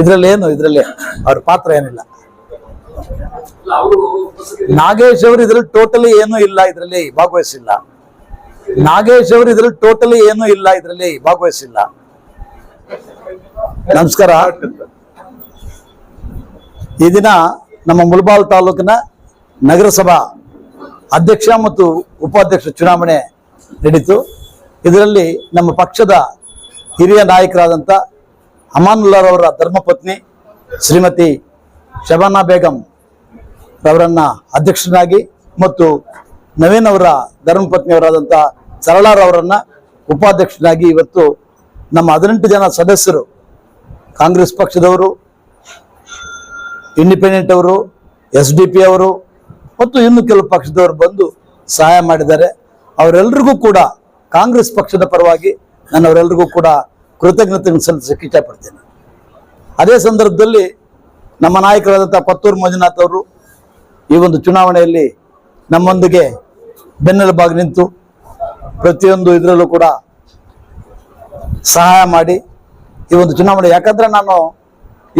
ಇದ್ರಲ್ಲಿ ಏನು? ಇದ್ರಲ್ಲಿ ಅವ್ರ ಪಾತ್ರ ಏನಿಲ್ಲ. ನಾಗೇಶ್ ಅವರು ಇದ್ರಲ್ಲಿ ಟೋಟಲಿ ಏನೂ ಇಲ್ಲ, ಇದರಲ್ಲಿ ಭಾಗವಹಿಸಿಲ್ಲ. ನಾಗೇಶ್ ಅವರು ಇದ್ರಲ್ಲಿ ಟೋಟಲಿ ಏನೂ ಇಲ್ಲ, ಇದರಲ್ಲಿ ಭಾಗವಹಿಸಿಲ್ಲ. ನಮಸ್ಕಾರ. ಈ ದಿನ ನಮ್ಮ ಮುಲ್ಬಾಲ್ ತಾಲೂಕಿನ ನಗರಸಭಾ ಅಧ್ಯಕ್ಷ ಮತ್ತು ಉಪಾಧ್ಯಕ್ಷ ಚುನಾವಣೆ ನಡೀತು. ಇದರಲ್ಲಿ ನಮ್ಮ ಪಕ್ಷದ ಹಿರಿಯ ನಾಯಕರಾದಂಥ ಅಮಾನುಲ್ಲಾರವರ ಧರ್ಮಪತ್ನಿ ಶ್ರೀಮತಿ ಶಬಾನಾ ಬೇಗಂ ರವರನ್ನ ಅಧ್ಯಕ್ಷನಾಗಿ ಮತ್ತು ನವೀನ್ ಅವರ ಧರ್ಮಪತ್ನಿಯವರಾದಂಥ ಸರಳಾರವರನ್ನ ಉಪಾಧ್ಯಕ್ಷನಾಗಿ ಇವತ್ತು ನಮ್ಮ ಹದಿನೆಂಟು ಜನ ಸದಸ್ಯರು ಕಾಂಗ್ರೆಸ್ ಪಕ್ಷದವರು ಇಂಡಿಪೆಂಡೆಂಟ್ ಅವರು ಎಸ್ ಡಿ ಪಿ ಅವರು ಮತ್ತು ಇನ್ನು ಕೆಲವು ಪಕ್ಷದವರು ಬಂದು ಸಹಾಯ ಮಾಡಿದ್ದಾರೆ. ಅವರೆಲ್ಲರಿಗೂ ಕೂಡ ಕಾಂಗ್ರೆಸ್ ಪಕ್ಷದ ಪರವಾಗಿ ನಾನು ಅವರೆಲ್ಲರಿಗೂ ಕೂಡ ಕೃತಜ್ಞತೆ ಸಲ್ಲಿಸಕ್ಕೆ ಇಷ್ಟಪಡ್ತೇನೆ ಅದೇ ಸಂದರ್ಭದಲ್ಲಿ ನಮ್ಮ ನಾಯಕರಾದಂಥ ಪತ್ತೂರು ಮಂಜುನಾಥ್ ಅವರು ಈ ಒಂದು ಚುನಾವಣೆಯಲ್ಲಿ ನಮ್ಮೊಂದಿಗೆ ಬೆನ್ನೆಲುಬಾಗಿ ನಿಂತು ಪ್ರತಿಯೊಂದು ಇದರಲ್ಲೂ ಕೂಡ ಸಹಾಯ ಮಾಡಿ ಈ ಒಂದು ಚುನಾವಣೆ. ಯಾಕಂದ್ರೆ ನಾನು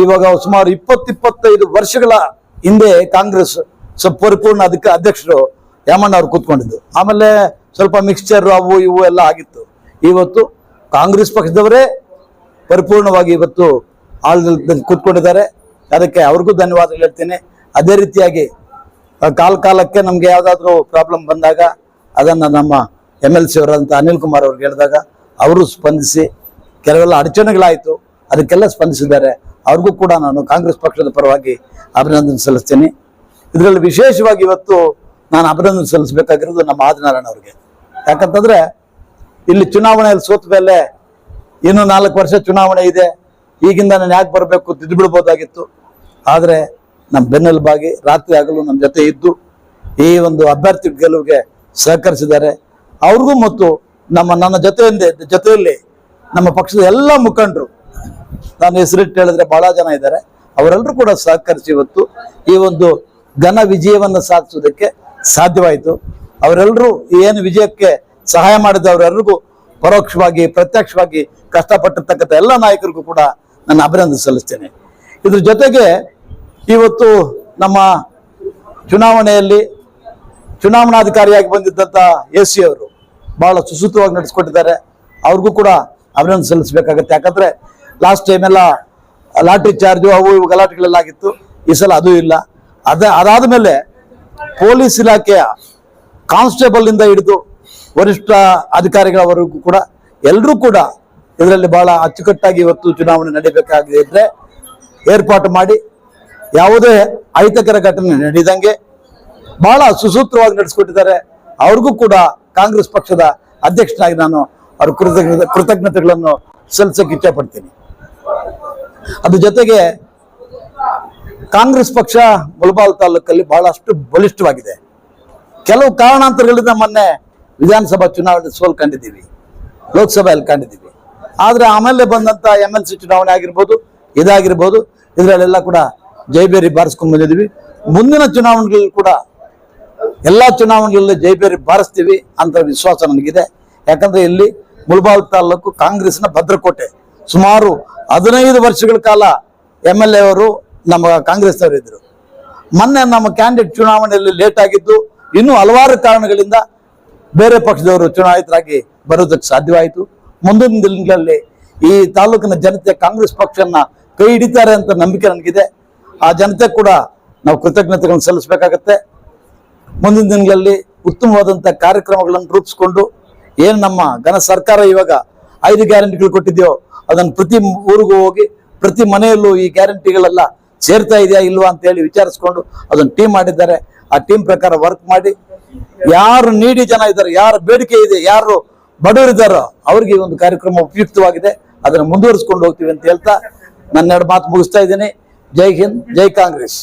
ಇವಾಗ ಸುಮಾರು ಇಪ್ಪತ್ತಿಪ್ಪತ್ತೈದು ವರ್ಷಗಳ ಹಿಂದೆ ಕಾಂಗ್ರೆಸ್ ಸ್ವಲ್ಪ ಪರಿಪೂರ್ಣ ಅದಕ್ಕೆ ಅಧ್ಯಕ್ಷರು ಯಾಮಣ್ಣ ಅವರು ಕೂತ್ಕೊಂಡಿದ್ದು. ಆಮೇಲೆ ಸ್ವಲ್ಪ ಮಿಕ್ಸ್ಚರ್ ಅವು ಇವು ಎಲ್ಲ ಆಗಿತ್ತು. ಇವತ್ತು ಕಾಂಗ್ರೆಸ್ ಪಕ್ಷದವರೇ ಪರಿಪೂರ್ಣವಾಗಿ ಇವತ್ತು ಆಳದಲ್ಲಿ ಕೂತ್ಕೊಂಡಿದ್ದಾರೆ. ಅದಕ್ಕೆ ಅವ್ರಿಗೂ ಧನ್ಯವಾದಗಳು ಹೇಳ್ತೀನಿ. ಅದೇ ರೀತಿಯಾಗಿ ಕಾಲ ಕಾಲಕ್ಕೆ ನಮಗೆ ಯಾವ್ದಾದ್ರು ಪ್ರಾಬ್ಲಮ್ ಬಂದಾಗ ಅದನ್ನ ನಮ್ಮ ಎಂ ಎಲ್ ಸಿ ಅವರಂತ ಅನಿಲ್ ಕುಮಾರ್ ಅವ್ರಿಗೆ ಹೇಳಿದಾಗ ಅವರು ಸ್ಪಂದಿಸಿ, ಕೆಲವೆಲ್ಲ ಅಡಚಣೆಗಳಾಯಿತು, ಅದಕ್ಕೆಲ್ಲ ಸ್ಪಂದಿಸಿದ್ದಾರೆ. ಅವ್ರಿಗೂ ಕೂಡ ನಾನು ಕಾಂಗ್ರೆಸ್ ಪಕ್ಷದ ಪರವಾಗಿ ಅಭಿನಂದನೆ ಸಲ್ಲಿಸ್ತೀನಿ. ಇದರಲ್ಲಿ ವಿಶೇಷವಾಗಿ ಇವತ್ತು ನಾನು ಅಭಿನಂದನೆ ಸಲ್ಲಿಸಬೇಕಾಗಿರೋದು ನಮ್ಮ ಆದಿನಾರಾಯಣ ಅವ್ರಿಗೆ. ಯಾಕಂತಂದ್ರೆ ಇಲ್ಲಿ ಚುನಾವಣೆಯಲ್ಲಿ ಸೋತ ಮೇಲೆ ಇನ್ನು ನಾಲ್ಕು ವರ್ಷ ಚುನಾವಣೆ ಇದೆ. ಈಗಿಂದ ನಾನು ಯಾಕೆ ಬರಬೇಕು ತಿದ್ದು ಬಿಡ್ಬೋದಾಗಿತ್ತು ಆದರೆ ನಮ್ಮ ಬೆನ್ನೆಲುಬಾಗಿ ರಾತ್ರಿ ಆಗಲು ನಮ್ಮ ಜೊತೆ ಇದ್ದು ಈ ಒಂದು ಅಭ್ಯರ್ಥಿ ಗೆಲುವಿಗೆ ಸಹಕರಿಸಿದ್ದಾರೆ. ಅವ್ರಿಗೂ ಮತ್ತು ನಮ್ಮ, ನನ್ನ ಜೊತೆಯಿಂದ, ಜೊತೆಯಲ್ಲಿ ನಮ್ಮ ಪಕ್ಷದ ಎಲ್ಲ ಮುಖಂಡರು. ನಾನು ಹೆಸರಿಟ್ಟು ಹೇಳಿದ್ರೆ ಬಹಳ ಜನ ಇದ್ದಾರೆ. ಅವರೆಲ್ಲರೂ ಕೂಡ ಸಹಕರಿಸಿ ಇವತ್ತು ಈ ಒಂದು ಘನ ವಿಜಯವನ್ನು ಸಾಧಿಸೋದಕ್ಕೆ ಸಾಧ್ಯವಾಯಿತು. ಅವರೆಲ್ಲರೂ ಏನು ವಿಜಯಕ್ಕೆ ಸಹಾಯ ಮಾಡಿದವರೆಲ್ಲರಿಗೂ ಪರೋಕ್ಷವಾಗಿ, ಪ್ರತ್ಯಕ್ಷವಾಗಿ ಕಷ್ಟಪಟ್ಟಿರ್ತಕ್ಕಂಥ ಎಲ್ಲ ನಾಯಕರಿಗೂ ಕೂಡ ನಾನು ಅಭಿನಂದನೆ ಸಲ್ಲಿಸ್ತೇನೆ. ಇದ್ರ ಜೊತೆಗೆ ಇವತ್ತು ನಮ್ಮ ಚುನಾವಣೆಯಲ್ಲಿ ಚುನಾವಣಾಧಿಕಾರಿಯಾಗಿ ಬಂದಿದ್ದಂಥ ಎ ಸಿ ಅವರು ಬಹಳ ಸುಸೂತ್ರವಾಗಿ ನಡೆಸ್ಕೊಟ್ಟಿದ್ದಾರೆ. ಅವ್ರಿಗೂ ಕೂಡ ಅಭಿನಂದನೆ ಸಲ್ಲಿಸಬೇಕಾಗತ್ತೆ. ಯಾಕಂದರೆ ಲಾಸ್ಟ್ ಟೈಮ್ ಎಲ್ಲ ಲಾಟ್ರಿ ಚಾರ್ಜು ಅವು ಇವು ಗಲಾಟೆಗಳೆಲ್ಲ ಆಗಿತ್ತು ಈ ಸಲ ಅದು ಇಲ್ಲ. ಅದ ಅದಾದ ಮೇಲೆ ಪೊಲೀಸ್ ಇಲಾಖೆಯ ಕಾನ್ಸ್ಟೇಬಲ್ ಇಂದ ಹಿಡಿದು ವರಿಷ್ಠ ಅಧಿಕಾರಿಗಳವರೆಗೂ ಕೂಡ ಎಲ್ಲರೂ ಕೂಡ ಇದರಲ್ಲಿ ಬಹಳ ಅಚ್ಚುಕಟ್ಟಾಗಿ ಇವತ್ತು ಚುನಾವಣೆ ನಡೀಬೇಕಾಗಿದೆ ಇದ್ರೆ ಏರ್ಪಾಟು ಮಾಡಿ ಯಾವುದೇ ಅಹಿತಕರ ಘಟನೆ ನಡೆದಂಗೆ ಬಹಳ ಸುಸೂತ್ರವಾಗಿ ನಡೆಸಿಕೊಟ್ಟಿದ್ದಾರೆ. ಅವ್ರಿಗೂ ಕೂಡ ಕಾಂಗ್ರೆಸ್ ಪಕ್ಷದ ಅಧ್ಯಕ್ಷನಾಗಿ ನಾನು ಅವ್ರ ಕೃತಜ್ಞತೆ ಕೃತಜ್ಞತೆಗಳನ್ನು ಸಲ್ಲಿಸಕ್ಕೆ ಇಚ್ಛಪಡ್ತೀನಿ. ಅದ್ರ ಜೊತೆಗೆ ಕಾಂಗ್ರೆಸ್ ಪಕ್ಷ ಮುಳಬಾಲ್ ತಾಲೂಕಲ್ಲಿ ಬಹಳಷ್ಟು ಬಲಿಷ್ಠವಾಗಿದೆ. ಕೆಲವು ಕಾರಣಾಂತರಗಳಿಂದ ಮೊನ್ನೆ ವಿಧಾನಸಭಾ ಚುನಾವಣೆ ಸೋಲ್ ಕಂಡಿದ್ದೀವಿ, ಲೋಕಸಭೆಯಲ್ಲಿ ಕಂಡಿದ್ದೀವಿ. ಆದ್ರೆ ಆಮೇಲೆ ಬಂದಂತ ಎಂ ಎಲ್ ಸಿ ಚುನಾವಣೆ ಆಗಿರ್ಬೋದು, ಇದಾಗಿರ್ಬೋದು, ಇದರಲ್ಲೆಲ್ಲ ಕೂಡ ಜೈಬೇರಿ ಬಾರಿಸ್ಕೊಂಡ್ ಬಂದಿದ್ದೀವಿ. ಮುಂದಿನ ಚುನಾವಣೆಗಳಲ್ಲಿ ಕೂಡ ಎಲ್ಲಾ ಚುನಾವಣೆಗಳಲ್ಲಿ ಜೈಬೇರಿ ಬಾರಿಸ್ತೀವಿ ಅಂತ ವಿಶ್ವಾಸ ನನಗಿದೆ. ಯಾಕಂದ್ರೆ ಇಲ್ಲಿ ಮುಲ್ಬಾಲ್ ತಾಲೂಕು ಕಾಂಗ್ರೆಸ್ನ ಭದ್ರಕೋಟೆ. ಸುಮಾರು ಹದಿನೈದು ವರ್ಷಗಳ ಕಾಲ ಎಂ ಎಲ್ ಎ ಅವರು ನಮ್ಮ ಕಾಂಗ್ರೆಸ್ನವರಿದ್ದರು. ಮೊನ್ನೆ ನಮ್ಮ ಕ್ಯಾಂಡಿಡೇಟ್ ಚುನಾವಣೆಯಲ್ಲಿ ಲೇಟ್ ಆಗಿದ್ದು, ಇನ್ನೂ ಹಲವಾರು ಕಾರಣಗಳಿಂದ ಬೇರೆ ಪಕ್ಷದವರು ಚುನಾಯಿತರಾಗಿ ಬರೋದಕ್ಕೆ ಸಾಧ್ಯವಾಯಿತು. ಮುಂದಿನ ದಿನಗಳಲ್ಲಿ ಈ ತಾಲೂಕಿನ ಜನತೆ ಕಾಂಗ್ರೆಸ್ ಪಕ್ಷನ ಕೈ ಹಿಡಿತಾರೆ ಅಂತ ನಂಬಿಕೆ ನನಗಿದೆ. ಆ ಜನತೆ ಕೂಡ ನಾವು ಕೃತಜ್ಞತೆಗಳನ್ನು ಸಲ್ಲಿಸಬೇಕಾಗತ್ತೆ. ಮುಂದಿನ ದಿನಗಳಲ್ಲಿ ಉತ್ತಮವಾದಂಥ ಕಾರ್ಯಕ್ರಮಗಳನ್ನು ರೂಪಿಸ್ಕೊಂಡು ಏನು ನಮ್ಮ ಘನ ಸರ್ಕಾರ ಇವಾಗ ಐದು ಗ್ಯಾರಂಟಿಗಳು ಕೊಟ್ಟಿದೆಯೋ ಅದನ್ನು ಪ್ರತಿ ಊರಿಗೂ ಹೋಗಿ ಪ್ರತಿ ಮನೆಯಲ್ಲೂ ಈ ಗ್ಯಾರಂಟಿಗಳೆಲ್ಲ ಸೇರ್ತಾ ಇದೆಯಾ ಇಲ್ವಾ ಅಂತ ಹೇಳಿ ವಿಚಾರಿಸ್ಕೊಂಡು ಅದನ್ನು ಟೀಮ್ ಮಾಡಿದ್ದಾರೆ. ಆ ಟೀಮ್ ಪ್ರಕಾರ ವರ್ಕ್ ಮಾಡಿ ಯಾರು ನೀಡಿ ಜನ ಇದ್ದಾರೆ, ಯಾರು ಬೇಡಿಕೆ ಇದೆ, ಯಾರು ಬಡವರಿದ್ದಾರೋ ಅವ್ರಿಗೆ ಈ ಒಂದು ಕಾರ್ಯಕ್ರಮ ಉಪಯುಕ್ತವಾಗಿದೆ. ಅದನ್ನು ಮುಂದುವರಿಸ್ಕೊಂಡು ಹೋಗ್ತೀವಿ ಅಂತ ಹೇಳ್ತಾ ನನ್ನೆರಡು ಮಾತು ಮುಗಿಸ್ತಾ ಇದ್ದೀನಿ. ಜೈ ಹಿಂದ್, ಜೈ ಕಾಂಗ್ರೆಸ್.